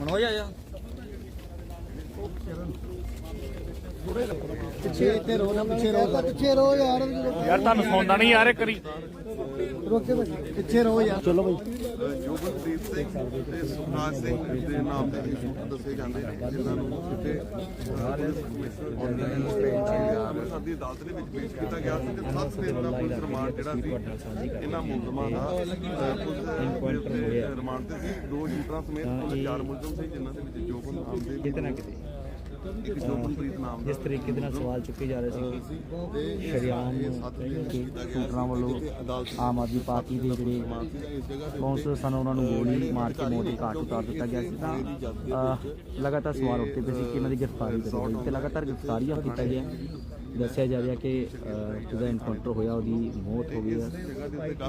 ਮਨੋਜ ਆ ਜਾ ਪਿੱਛੇ ਇੱਥੇ ਰੋ ਨਾ ਪਿੱਛੇ ਰੋ ਪਿੱਛੇ ਰੋ ਯਾਰ ਯਾਰ ਤੁਹਾਨੂੰ ਸੌਂਦਾ ਨਹੀਂ ਯਾਰ ਇਹ ਕਰੀ ਰੋਕੇ ਭਾਈ ਪਿੱਛੇ ਰੋ ਯਾਰ। ਚਲੋ ਭਾਈ ਜੋਗਨਪ੍ਰੀਤ ਸਿੰਘ ਤੇ ਸੁਖਰਾਜ ਸਿੰਘ ਦੇ ਨਾਮ ਤੇ ਸ਼ੂਟਰ ਦੱਸੇ ਜਾਂਦੇ ਨੇ ਜਿਨ੍ਹਾਂ ਨੂੰ ਸਿੱਧੇ ਸਾਡੀ ਅਦਾਲਤ ਦੇ ਵਿੱਚ ਪੇਸ਼ ਕੀਤਾ ਗਿਆ ਸੀ ਤੇ 7 ਦਿਨ ਦਾ ਪੁਲਿਸ ਰਿਮਾਂਡ ਜਿਹੜਾ ਸੀ ਇਹਨਾਂ ਮੁਲਜ਼ਮਾਂ ਦਾ ਅਹ, ਪੁਲਿਸ ਦੇ ਰਿਮਾਂਡ ਤੇ ਸੀ। ਦੋ ਸ਼ੂਟਰਾਂ ਸਮੇਤ ਚਾਰ ਮੁਲਜ਼ਮ ਸੀ ਜਿਨ੍ਹਾਂ ਦੇ ਵਿੱਚ ਜੋਗਨ ਨਾਮ ਦੇ ਕਿਤੇ ਨਾ ਕਿਤੇ। ਜਿਸ ਤਰੀਕੇ ਦੇ ਨਾਲ ਸਵਾਲ ਚੁੱਕੇ ਜਾ ਰਹੇ ਸੀ ਸੀ ਸ਼ੂਟਰਾਂ ਵੱਲੋਂ ਆਮ ਆਦਮੀ ਪਾਰਟੀ ਦੇ ਜਿਹੜੇ ਕੌਂਸਲਰ ਸਨ, ਉਹਨਾਂ ਨੂੰ ਗੋਲੀ ਮਾਰ ਕੇ ਮੌਤ ਘਾਟ ਉਤਾਰ ਦਿੱਤਾ ਗਿਆ ਸੀ। ਤਾਂ ਲਗਾਤਾਰ ਸਵਾਲ ਉੱਠਦੇ ਪਏ ਸੀ ਕਿ ਇਹਨਾਂ ਦੀ ਗ੍ਰਿਫਤਾਰੀ ਕਦੋਂ ਹੋਈ ਤੇ ਲਗਾਤਾਰ ਗ੍ਰਿਫਤਾਰੀਆਂ ਕੀਤਾ ਗਿਆ। ਦੱਸਿਆ ਜਾ ਰਿਹਾ ਕਿ ਜਿਹਦਾ ਇਨਕਾਊਂਟਰ ਹੋਇਆ, ਉਹਦੀ ਮੌਤ ਹੋ ਗਈ ਹੈ।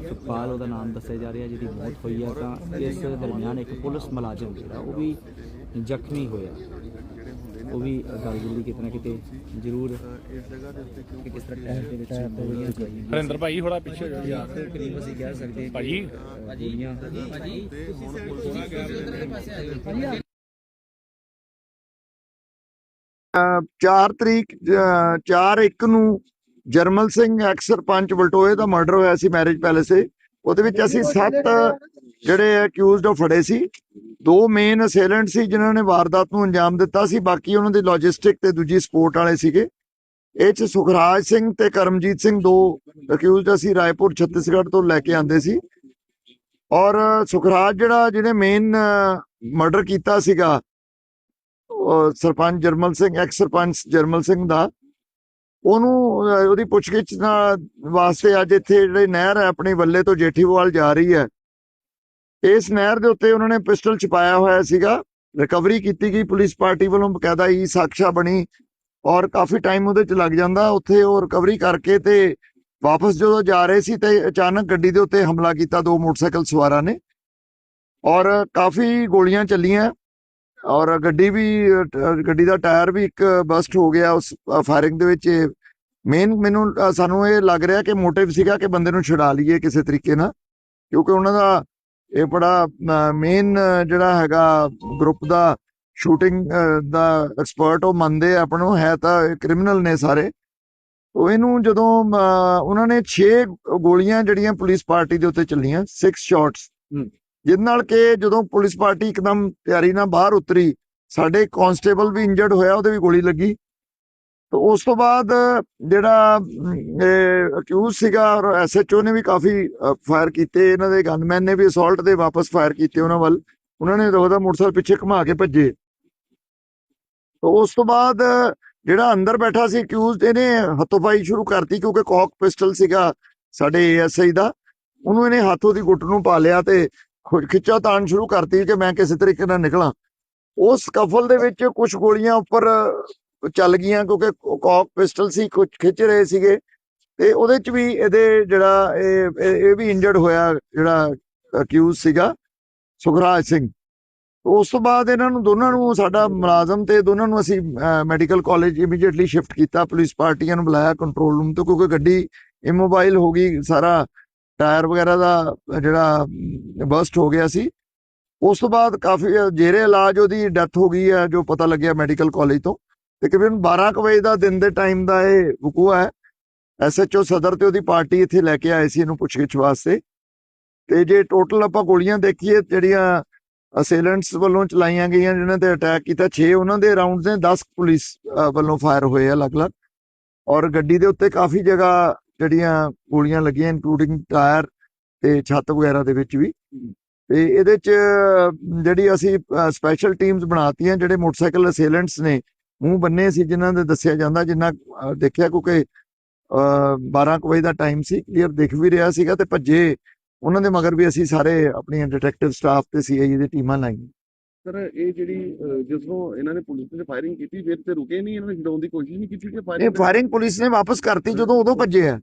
ਸੁਖਪਾਲ ਉਹਦਾ ਨਾਮ ਦੱਸਿਆ ਜਾ ਰਿਹਾ, ਜਿਹਦੀ ਮੌਤ ਹੋਈ ਹੈ। ਤਾਂ ਇਸ ਦਰਮਿਆਨ ਇੱਕ ਪੁਲਿਸ ਮੁਲਾਜ਼ਮ ਜਿਹੜਾ, ਉਹ ਵੀ ਜ਼ਖਮੀ ਹੋਇਆ। ਉਹ ਵੀ ਗੱਲ ਜਿਹੜੀ ਕਿਤੇ ਨਾ ਕਿਤੇ ਜ਼ਰੂਰ ਇਸ ਜਗ੍ਹਾ ਦੇ ਉੱਤੇ ਕਿਉਂ ਕਿਸ ਤਰ੍ਹਾਂ ਟਾਇਰ ਦੇ ਵਿੱਚ ਗੋਲੀਆਂ ਚਲਾਈਆਂ ਹਰਿੰਦਰ ਭਾਈ ਥੋੜਾ ਪਿੱਛੇ ਹੋ ਜਾਓ। ਯਾਰ ਤੇ ਕਰੀਬ ਅਸੀਂ ਕਹਿ ਸਕਦੇ ਹਾਂ ਭਾਜੀ ਗੋਲੀਆਂ ਤੇ ਹੁਣ ਪੁਲਿਸ 4 ਤਰੀਕ 4 1 ਨੂੰ ਜਰਮਲ ਸਿੰਘ ਐਕਸ ਸਰਪੰਚ ਵਲਟੋਏ ਦਾ ਮਰਡਰ ਹੋਇਆ ਸੀ ਮੈਰਿਜ ਪੈਲੇਸੇ ਉਹਦੇ ਵਿੱਚ ਅਸੀਂ 7 ਜਿਹੜੇ ਅਕਿਊਜ਼ਡ ਉਹ ਫੜੇ ਸੀ। ਦੋ ਮੇਨ ਅਸੇਲੈਂਟ ਸੀ ਜਿਨ੍ਹਾਂ ਨੇ ਵਾਰਦਾਤ ਨੂੰ ਅੰਜਾਮ ਦਿੱਤਾ ਸੀ, ਬਾਕੀ ਉਹਨਾਂ ਦੇ ਲੌਜਿਸਟਿਕ ਤੇ ਦੂਜੀ ਸਪੋਰਟ ਵਾਲੇ ਸੀਗੇ। ਇਹ ਚ ਸੁਖਰਾਜ ਸਿੰਘ ਤੇ ਕਰਮਜੀਤ ਸਿੰਘ ਦੋ ਅਕਿਊਜ਼ਡ ਅਸੀਂ ਰਾਏਪੁਰ, ਛੱਤੀਸਗੜ੍ਹ ਤੋਂ ਲੈ ਕੇ ਆਂਦੇ ਸੀ। ਔਰ ਸੁਖਰਾਜ ਜਿਹੜਾ, ਜਿਹਨੇ ਮੇਨ ਮਰਡਰ ਕੀਤਾ ਸੀਗਾ ਸਰਪੰਚ ਜਰਮਲ ਸਿੰਘ ਐਕਸ ਸਰਪੰਚ ਜਰਮਲ ਸਿੰਘ ਦਾ, ਉਹਨੂੰ ਉਹਦੀ ਪੁੱਛਗਿੱਛ ਨਾਲ ਵਾਸਤੇ ਅੱਜ ਇੱਥੇ ਜਿਹੜੇ ਨਹਿਰ ਹੈ, ਆਪਣੀ ਵੱਲੇ ਤੋਂ ਜੇਠੀਵਾਲ ਜਾ ਰਹੀ ਹੈ। ਇਸ ਨਹਿਰ ਦੇ ਉੱਤੇ ਉਹਨਾਂ ਨੇ ਪਿਸਟਲ ਛਪਾਇਆ ਹੋਇਆ ਸੀਗਾ। ਰਿਕਵਰੀ ਕੀਤੀ ਗਈ। ਪੁਲਿਸ ਪਾਰਟੀ ਵੱਲੋਂ ਬਕਾਇਦਾ ਹੀ ਸਾਖਸ਼ਾ ਬਣੀ ਔਰ ਕਾਫੀ ਟਾਈਮ ਉਹਦੇ ਚ ਲੱਗ ਜਾਂਦਾ। ਉੱਥੇ ਉਹ ਰਿਕਵਰੀ ਕਰਕੇ ਤੇ ਵਾਪਸ ਜਦੋਂ ਜਾ ਰਹੇ ਸੀ ਤੇ ਅਚਾਨਕ ਗੱਡੀ ਦੇ ਉੱਤੇ ਹਮਲਾ ਕੀਤਾ। ਦੋ ਮੋਟਰਸਾਈਕਲ ਸਵਾਰਾਂ ਨੇ ਔਰ ਕਾਫੀ ਗੋਲੀਆਂ ਚੱਲੀਆਂ ਔਰ ਗੱਡੀ ਵੀ, ਗੱਡੀ ਦਾ ਟਾਇਰ ਵੀ ਇੱਕ ਬਸਟ ਹੋ ਗਿਆ। ਉਸ ਫਾਇਰਿੰਗ ਦੇ ਵਿੱਚ ਮੇਨ ਮੈਨੂੰ ਸਾਨੂੰ ਇਹ ਲੱਗ ਰਿਹਾ ਕਿ ਮੋਟਿਵ ਸੀਗਾ ਕਿ ਬੰਦੇ ਨੂੰ ਛੁਡਾ ਲਈਏ ਕਿਸੇ ਤਰੀਕੇ ਨਾਲ। ਕਿਉਂਕਿ ਉਹਨਾਂ ਦਾ ਇਹ ਬੜਾ ਮੇਨ ਜਿਹੜਾ ਹੈਗਾ ਗਰੁੱਪ ਦਾ ਸ਼ੂਟਿੰਗ ਦਾ ਐਕਸਪਰਟ ਉਹ ਮੰਨਦੇ ਆ ਨੂੰ ਹੈ ਤਾਂ ਕ੍ਰਿਮੀਨਲ ਨੇ ਸਾਰੇ। ਉਹ ਇਹਨੂੰ ਜਦੋਂ ਉਹਨਾਂ ਨੇ 6 ਗੋਲੀਆਂ ਜਿਹੜੀਆਂ ਪੁਲਿਸ ਪਾਰਟੀ ਦੇ ਉੱਤੇ ਚੱਲੀਆਂ 6 ਸ਼ਾਟਸ ਜਿਹਦੇ ਨਾਲ ਕਿ ਜਦੋਂ ਪੁਲਿਸ ਪਾਰਟੀ ਇੱਕਦਮ ਤਿਆਰੀ ਨਾਲ ਬਾਹਰ ਉਤਰੀ ਸਾਡੇ ਕਾਂਸਟੇਬਲ ਵੀ ਇੰਜਰਡ ਹੋਇਆ ਉਹਦੇ ਵੀ ਗੋਲੀ ਲੱਗੀ। ਤਾਂ ਉਸ ਤੋਂ ਬਾਅਦ ਜਿਹੜਾ ਅਕਿਊਜ਼ ਸੀਗਾ ਔਰ ਐਸਐਚਓ ਨੇ ਵੀ ਕਾਫੀ ਫਾਇਰ ਕੀਤੇ। ਇਹਨਾਂ ਦੇ ਗਨਮੈਨ ਨੇ ਵੀ ਅਸੌਲਟ ਦੇ ਵਾਪਸ ਫਾਇਰ ਕੀਤੇ ਉਹਨਾਂ ਵੱਲ। ਉਹਨਾਂ ਨੇ ਉਹਦਾ ਮੋਟਰਸਾਈਕਲ ਪਿੱਛੇ ਘੁਮਾ ਕੇ ਭੱਜੇ। ਤਾਂ ਉਸ ਤੋਂ ਬਾਅਦ ਜਿਹੜਾ ਅੰਦਰ ਬੈਠਾ ਸੀ ਅਕਿਊਜ਼ਡ ਇਹਨੇ ਹੱਥੋਂ-ਪਾਈ ਸ਼ੁਰੂ ਕਰਤੀ ਕਿਉਂਕਿ ਕੌਕ ਪਿਸਟਲ ਸੀਗਾ ਸਾਡੇ ਏਐਸਆਈ ਦਾ। ਉਹਨੂੰ ਇਹਨੇ ਹੱਥੋਂ ਦੀ ਗੁੱਟ ਨੂੰ ਪਾ ਲਿਆ ਤੇ ਖੁਦ ਖਿੱਚਾ ਤਾਣ ਸ਼ੁਰੂ ਕਰਤੀ ਕਿ ਮੈਂ ਕਿਸੇ ਤਰੀਕੇ ਨਾਲ ਨਿਕਲਾਂ। ਉਸ ਕਫਲ ਦੇ ਵਿੱਚ ਕੁਝ ਗੋਲੀਆਂ ਉੱਪਰ ਚੱਲ ਗਈਆਂ ਕਿਉਂਕਿ ਕੌਕ ਪਿਸਟਲ ਸੀ ਕੁਝ ਖਿੱਚ ਰਹੇ ਸੀਗੇ। ਤੇ ਉਹਦੇ ਚ ਵੀ ਇਹਦੇ ਜਿਹੜਾ ਇਹ ਵੀ ਇੰਜਰਡ ਹੋਇਆ ਜਿਹੜਾ ਅਕਿਊਜ਼ ਸੀਗਾ, ਸੁਖਰਾਜ ਸਿੰਘ। ਉਸ ਤੋਂ ਬਾਅਦ ਇਹਨਾਂ ਨੂੰ ਦੋਨਾਂ ਨੂੰ ਸਾਡਾ ਮੁਲਾਜ਼ਮ ਤੇ ਦੋਨਾਂ ਨੂੰ ਅਸੀਂ ਮੈਡੀਕਲ ਕਾਲਜ ਇਮੀਡੀਏਟਲੀ ਸ਼ਿਫਟ ਕੀਤਾ। ਪੁਲਿਸ ਪਾਰਟੀਆਂ ਨੂੰ ਬੁਲਾਇਆ ਕੰਟਰੋਲ ਰੂਮ ਤੋਂ ਕਿਉਂਕਿ ਗੱਡੀ ਇਮੋਬਾਈਲ ਹੋ ਗਈ, ਸਾਰਾ ਟਾਇਰ ਵਗੈਰਾ ਦਾ ਜਿਹੜਾ ਬਸਟ ਹੋ ਗਿਆ ਸੀ। ਉਸ ਤੋਂ ਬਾਅਦ ਕਾਫੀ ਜੇਰੇ ਇਲਾਜ ਉਹਦੀ ਡੈਥ ਹੋ ਗਈ ਹੈ, ਜੋ ਪਤਾ ਲੱਗਿਆ ਮੈਡੀਕਲ ਕਾਲਜ ਤੋਂ। ਤਕਰੀਬਨ 12 ਕੁ ਵਜੇ ਦਾ ਦਿਨ ਦੇ ਟਾਈਮ ਦਾ ਇਹ ਵਕੂਆ ਹੈ। ਐਸਐਚਓ ਸਦਰ ਤੇ ਉਹਦੀ ਪਾਰਟੀ ਇੱਥੇ ਲੈ ਕੇ ਆਏ ਸੀ ਇਹਨੂੰ ਪੁੱਛਗਿੱਛ ਵਾਸਤੇ। ਤੇ ਜੇ ਟੋਟਲ ਆਪਾਂ ਗੋਲੀਆਂ ਦੇਖੀਏ, ਜਿਹੜੀਆਂ ਅਸੇਲੈਂਟਸ ਵੱਲੋਂ ਚਲਾਈਆਂ ਗਈਆਂ, ਜਿਨ੍ਹਾਂ ਤੇ ਅਟੈਕ ਕੀਤਾ 6 ਉਹਨਾਂ ਦੇ ਰਾਉਂਡਸ ਨੇ 10 ਪੁਲਿਸ ਵੱਲੋਂ ਫਾਇਰ ਹੋਏ ਆ ਅਲੱਗ-ਅਲੱਗ। ਔਰ ਗੱਡੀ ਦੇ ਉੱਤੇ ਕਾਫੀ ਜਗ੍ਹਾ ਜਿਹੜੀਆਂ ਗੋਲੀਆਂ ਲੱਗੀਆਂ ਇਨਕਲੂਡਿੰਗ ਟਾਇਰ ਤੇ ਛੱਤ ਵਗੈਰਾ ਦੇ ਵਿੱਚ ਵੀ। ਤੇ ਇਹਦੇ ਚ ਜਿਹੜੀ ਅਸੀਂ ਸਪੈਸ਼ਲ ਟੀਮਸ ਬਣਾਤੀਆਂ, ਜਿਹੜੇ ਮੋਟਰਸਾਈਕਲ ਅਸੇਲੈਂਟਸ ਨੇ ਮੂੰਹ ਬੰਨੇ ਸੀ ਜਿਨ੍ਹਾਂ ਦੇ ਦੱਸਿਆ ਜਾਂਦਾ ਜਿੰਨਾ ਦੇਖਿਆ ਕਿਉਂਕਿ ਅਹ, 12 ਕੁ ਵਜੇ ਦਾ ਟਾਈਮ ਸੀ ਕਲੀਅਰ ਦਿਖ ਵੀ ਰਿਹਾ ਸੀਗਾ ਤੇ ਭੱਜੇ ਉਹਨਾਂ ਦੇ ਮਗਰ ਵੀ ਅਸੀਂ ਸਾਰੇ ਆਪਣੀਆਂ ਡਿਟੈਕਟਿਵ ਸਟਾਫ ਤੇ ਸੀਆਈਏ ਦੀ ਟੀਮਾਂ ਲਾਈਆਂ। ਸਰ ਇਹ ਜਿਹੜੀ ਜਦੋਂ ਇਹਨਾਂ ਨੇ ਪੁਲਿਸ ਤੇ ਫਾਇਰਿੰਗ ਕੀਤੀ ਫਿਰ ਤੇ ਰੁਕੇ ਨਹੀਂ ਇਹਨਾਂ ਨੇ ਛਡਾਉਣ ਦੀ ਕੋਸ਼ਿਸ਼ ਨਹੀਂ ਕੀਤੀ ਕਿ ਇਹ ਫਾਇਰਿੰਗ ਪੁਲਿਸ ਨੇ ਵਾਪਸ ਕਰਤੀ ਜਦੋਂ ਉਦੋਂ ਭੱਜੇ ਆ।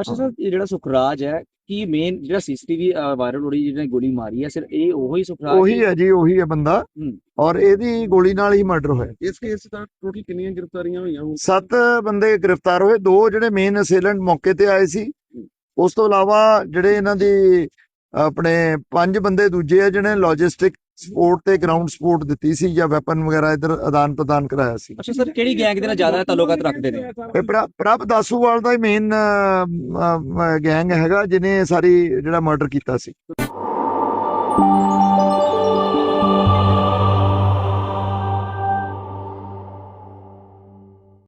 ਅੱਛਾ ਸਰ ਇਹ ਜਿਹੜਾ ਸੁਖਰਾਜ ਹੈ ਕੀ ਮੇਨ ਜਿਹੜਾ ਸੀਸੀਟੀਵੀ ਵਾਇਰਲ ਹੋ ਰਹੀ ਜਿਹਨੇ ਗੋਲੀ ਮਾਰੀ ਹੈ ਸਿਰ ਇਹ ਉਹੀ ਸੁਖਰਾਜ ਉਹੀ ਹੈ ਜੀ ਉਹੀ ਹੈ ਬੰਦਾ। ਔਰ ਇਹਦੀ ਗੋਲੀ ਨਾਲ ਹੀ ਮਰਡਰ ਹੋਇਆ। ਇਸ ਕੇਸ ਦਾ ਟੋਟਲ ਕਿੰਨੀਆਂ ਗ੍ਰਿਫਤਾਰੀਆਂ ਹੋਈਆਂ ਸੱਤ ਬੰਦੇ ਗ੍ਰਿਫਤਾਰ ਹੋਏ। ਦੋ ਜਿਹੜੇ ਮੇਨ ਅਸੇਲੈਂਟ ਮੌਕੇ ਤੇ ਆਏ ਸੀ। ਉਸ ਤੋਂ ਇਲਾਵਾ ਜਿਹੜੇ ਇਹਨਾਂ ਦੀ ਆਪਣੇ ਪੰਜ ਬੰਦੇ ਦੂਜੇ ਆ ਜਿਹੜੇ ਲੌਜਿਸਟਿਕ ਸਪੋਰਟ ਤੇ ਗਰਾਊਂਡ ਸਪੋਰਟ ਦਿੱਤੀ ਸੀ ਜਾਂ ਵੈਪਨ ਵਗੈਰਾ ਇਧਰ ਆਦਾਨ ਪ੍ਰਦਾਨ ਕਰਾਇਆ ਸੀ। ਅੱਛਾ ਸਰ ਕਿਹੜੀ ਗੈਂਗ ਦੇ ਨਾਲ ਜ਼ਿਆਦਾ ਤਾਲੁਕਾਤ ਰੱਖਦੇ ਨੇ? ਪ੍ਰਭ ਦਾਸੂਵਾਲ ਦਾ ਹੀ ਮੇਨ ਗੈਂਗ ਹੈਗਾ ਜਿਹਨੇ ਸਾਰੀ ਜਿਹੜਾ ਮਰਡਰ ਕੀਤਾ ਸੀ।